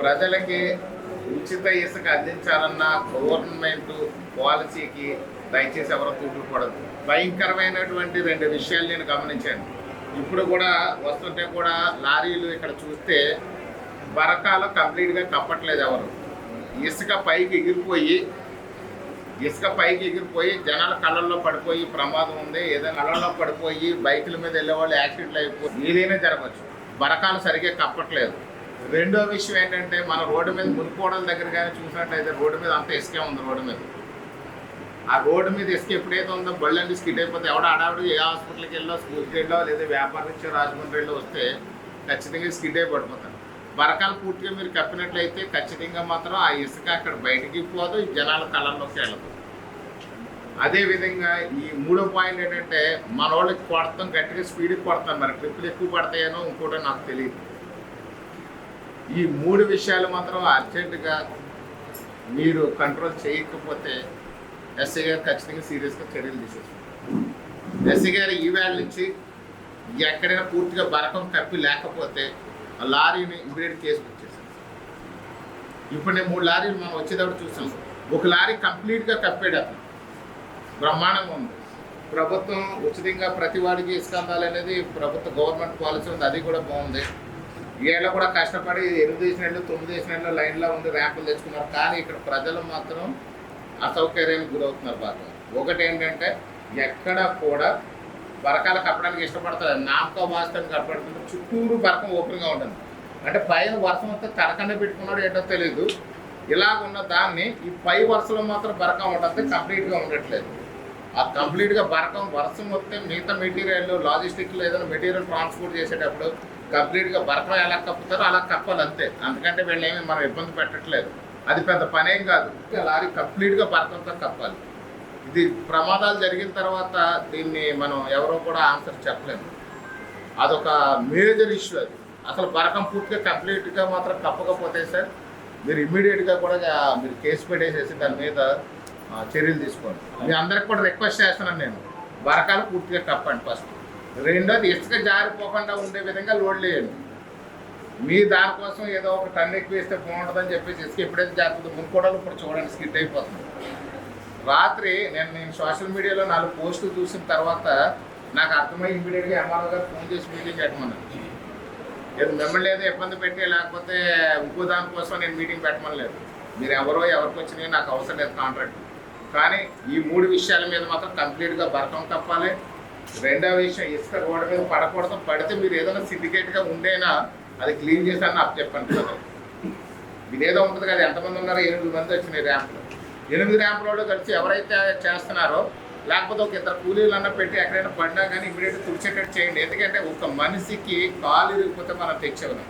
ప్రజలకి ఉచిత ఇసుక అందించాలన్న గవర్నమెంట్ పాలసీకి దయచేసి ఎవరో తూటుపడదు భయంకరమైనటువంటి రెండు విషయాలు నేను గమనించాను. ఇప్పుడు కూడా వస్తుంటే కూడా లారీలు ఇక్కడ చూస్తే బరకాలు కంప్లీట్గా కప్పట్లేదు ఎవరు. ఇసుక పైకి ఎగిరిపోయి ఇసుక పైకి ఎగిరిపోయి జనాల కళ్ళల్లో పడిపోయి ప్రమాదం ఉంది. ఏదైనా కళ్ళల్లో పడిపోయి బైకుల మీద వెళ్ళే వాళ్ళు యాక్సిడెంట్లు అయిపోయి ఏదైనా జరగవచ్చు. బరకాలు సరిగ్గా కప్పట్లేదు. రెండో విషయం ఏంటంటే మన రోడ్డు మీద మునుకోవడం దగ్గర కానీ చూసినట్టయితే రోడ్డు మీద అంత ఇసుకే ఉంది రోడ్డు మీద. ఆ రోడ్డు మీద ఇసుక ఎప్పుడైతే ఉందో బళ్ళండి స్కిట్ అయిపోతే ఎవడ అడావిడ ఏ హాస్పిటల్కి వెళ్ళో స్కూల్కి వెళ్ళో లేదా వ్యాపారం ఇచ్చో రాజమండ్రిలో వస్తే ఖచ్చితంగా స్కిడ్ అయి పడిపోతారు బరకాలు పూర్తిగా మీరు కప్పినట్లయితే ఖచ్చితంగా మాత్రం ఆ ఇసుక అక్కడ బయటికి పోదు జనాల కళ్ళల్లోకి వెళ్ళదు. అదేవిధంగా ఈ మూడో పాయింట్ ఏంటంటే మన వాళ్ళకి కొడతాం గట్టిగా స్పీడ్కి కొడతాం మరి ట్రిప్పులు ఎక్కువ పడతాయనో ఇంకోటో నాకు తెలియదు. ఈ మూడు విషయాలు మాత్రం అర్జెంటుగా మీరు కంట్రోల్ చేయకపోతే ఎస్ఐ గారు ఖచ్చితంగా సీరియస్గా చర్యలు తీసేస్తారు. ఎస్ఐ గారు ఈవేళ నుంచి ఎక్కడైనా పూర్తిగా బరకం కప్పి లేకపోతే ఆ లారీని ఇమీడియట్ కేసు బుక్ ఇప్పుడు నేను మూడు లారీలు మనం వచ్చేటప్పుడు చూసాం. ఒక లారీ కంప్లీట్గా కప్పాడు అతను. బ్రహ్మాండంగా ఉంది. ప్రభుత్వం ఉచితంగా ప్రతి వాడికి ఇసుక అందాలనేది ప్రభుత్వ గవర్నమెంట్ పాలసీ ఉంది. అది కూడా బాగుంది. ఏళ్ళ కూడా కష్టపడి ఎనిమిది వేసినట్లు తొమ్మిది వేసినట్లు లైన్లో ఉండి ర్యాంపులు తెచ్చుకున్నారు. కానీ ఇక్కడ ప్రజలు మాత్రం అసౌకర్యానికి గురవుతున్నారు బాగా. ఒకటి ఏంటంటే ఎక్కడ కూడా బరకాలు కప్పడానికి ఇష్టపడతారు. నామకో వాస్తవం కప్పడుతుంటే చుట్టూరు బరకం ఓపెన్గా ఉంటుంది. అంటే పైన వర్షం అంతా తడకండ పెట్టుకున్నాడు ఏంటో తెలియదు ఇలాగ ఉన్న దాన్ని ఈ పై వరుసలో మాత్రం బరకం ఉంటుంది కంప్లీట్గా ఉండట్లేదు. ఆ కంప్లీట్గా బరకం వర్షం వస్తే మిగతా మెటీరియల్ లాజిస్టిక్లో ఏదైనా మెటీరియల్ ట్రాన్స్పోర్ట్ చేసేటప్పుడు కంప్లీట్గా బరకం ఎలా కప్పుతారో అలా కప్పాలి అంతే. అందుకంటే వీళ్ళు ఏమి మనం ఇబ్బంది పెట్టట్లేదు. అది పెద్ద పనేం కాదు. లారీ కంప్లీట్గా బరకంతో కప్పాలి. ఇది ప్రమాదాలు జరిగిన తర్వాత దీన్ని మనం ఎవరో కూడా ఆన్సర్ చెప్పలేము. అదొక మేజర్ ఇష్యూ అది. అసలు బరకం పూర్తిగా కంప్లీట్గా మాత్రం కప్పకపోతే సార్ మీరు ఇమ్మీడియట్గా కూడా మీరు కేసు పెట్టేసేసి దాని మీద చర్యలు తీసుకోండి. మీ అందరికి కూడా రిక్వెస్ట్ చేస్తున్నాను నేను. బరకాలు పూర్తిగా కప్పండి ఫస్ట్. రెండోది ఇసుక జారిపోకుండా ఉండే విధంగా లోడ్ లేయండి. మీ దానికోసం ఏదో ఒక టన్ ఎక్కువ వేస్తే బాగుంటుందని చెప్పేసి ఇసుక ఎప్పుడైతే జారుతుందో మునుకోవడాలు ఇప్పుడు చూడండి స్కిట్ అయిపోతుంది. రాత్రి నేను నేను సోషల్ మీడియాలో నాలుగు పోస్టులు చూసిన తర్వాత నాకు అర్థమై ఇమీడియట్గా ఎంఆర్ఓ గారు ఫోన్ చేసి మీటింగ్ పెట్టమన్నాను లేదు మిమ్మల్ని ఏదో ఇబ్బంది పెట్టి లేకపోతే ఇంకో దానికోసం నేను మీటింగ్ పెట్టమనలేదు. మీరు ఎవరో ఎవరికి వచ్చినాయో నాకు అవసరం లేదు కాంట్రాక్ట్. కానీ ఈ మూడు విషయాల మీద మాత్రం కంప్లీట్గా బరకం తప్పాలి రెండో విషయం ఇసుక రోడ్డు మీద పడకూడదు పడితే మీరు ఏదైనా సిండికేట్గా ఉండేనా అది క్లీన్ చేశాను నాకు చెప్పండి కదా ఇదేదో ఉంటుంది కదా ఎంతమంది ఉన్నారో ఎనిమిది మంది వచ్చినాయి ర్యాంపులు. ఎనిమిది ర్యాంపులలో కలిసి ఎవరైతే చేస్తున్నారో లేకపోతే ఒక ఇద్దరు కూలీలు అన్న పెట్టి ఎక్కడైనా పడినా కానీ ఇమీడియట్ తుడిచేటట్టు చేయండి. ఎందుకంటే ఒక మనిషికి కాలు ఇరిగిపోతే మనం తెచ్చేవలేం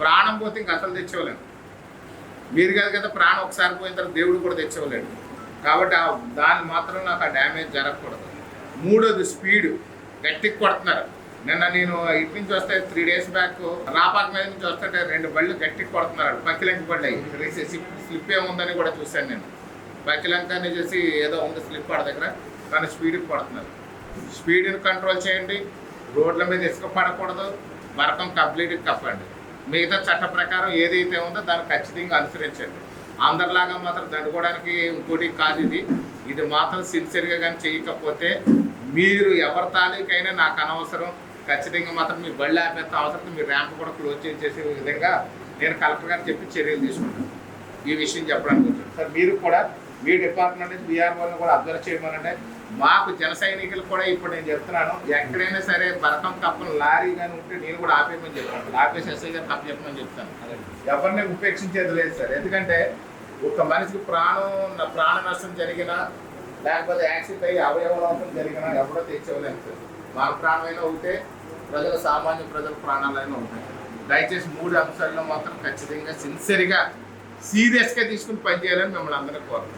ప్రాణం పోతే ఇంక అసలు తెచ్చేవలేం మీరు కాదు కదా ప్రాణం ఒకసారి పోయిన తర్వాత దేవుడు కూడా తెచ్చేవలేడు కాబట్టి దాన్ని మాత్రం నాకు ఆ డ్యామేజ్ జరగకూడదు. మూడోది స్పీడ్. గట్టికి కొడుతున్నారు. నిన్న నేను ఇటు నుంచి వస్తే త్రీ డేస్ బ్యాక్ రాపాక మీద నుంచి వస్తుంటే రెండు బళ్ళు గట్టికి కొడుతున్నారు. పక్కిలంక బళ్ళు అయ్యి. స్లిప్ ఏముందని కూడా చూశాను నేను. పక్కిలంక అని చేసి ఏదో ఉంది స్లిప్ ఆడ దగ్గర. కానీ స్పీడ్కి కొడుతున్నారు. స్పీడ్ని కంట్రోల్ చేయండి. రోడ్ల మీద ఇసుక పడకూడదు. వరకం కంప్లీట్గా కప్పండి. మిగతా చట్ట ప్రకారం ఏదైతే ఉందో దాన్ని ఖచ్చితంగా అనుసరించండి. అందరిలాగా మాత్రం దండుకోవడానికి ఇంకోటి కాదు ఇది. ఇది మాత్రం సిన్సియర్గా కానీ చేయకపోతే మీరు ఎవరి తాలూకైనా నాకు అనవసరం. ఖచ్చితంగా మాత్రం మీ బళ్ళు ఆపేస్తే అవసరం మీ ర్యాంప్ కూడా క్లోజ్ చేసే విధంగా నేను కలెక్టర్ గారు చెప్పి చర్యలు తీసుకుంటాను. ఈ విషయం చెప్పడానికి వచ్చాను. సార్ మీరు కూడా మీ డిపార్ట్మెంట్ నుంచి బీఆర్ఓని కూడా అబ్జర్వ్ చేయమనంటే మాకు జన సైనికులు కూడా ఇప్పుడు నేను చెప్తున్నాను ఎక్కడైనా సరే బరకం కప్పని లారీ కానీ ఉంటే నేను కూడా ఆపేయమని చెప్తాను. ఆపేసి ఎస్ఐ గారు తప్ప చెప్పమని చెప్తాను. ఎవరిని ఉపేక్షించేది లేదు సార్. ఎందుకంటే ఒక మనిషికి ప్రాణం ప్రాణ నష్టం జరిగినా లేకపోతే యాక్సిడెంట్ అయ్యి అవయవలోపం జరిగినా ఎవరో తెచ్చేవలేదు మా మన ప్రాణమైనా ఒకటే ప్రజల సామాన్య ప్రజల ప్రాణాలైనా ఉంటాయి. దయచేసి మూడు అంశాల్లో మాత్రం ఖచ్చితంగా సిన్సియర్గా సీరియస్గా తీసుకుని పనిచేయాలని మిమ్మల్ని అందరికీ కోరుతున్నాను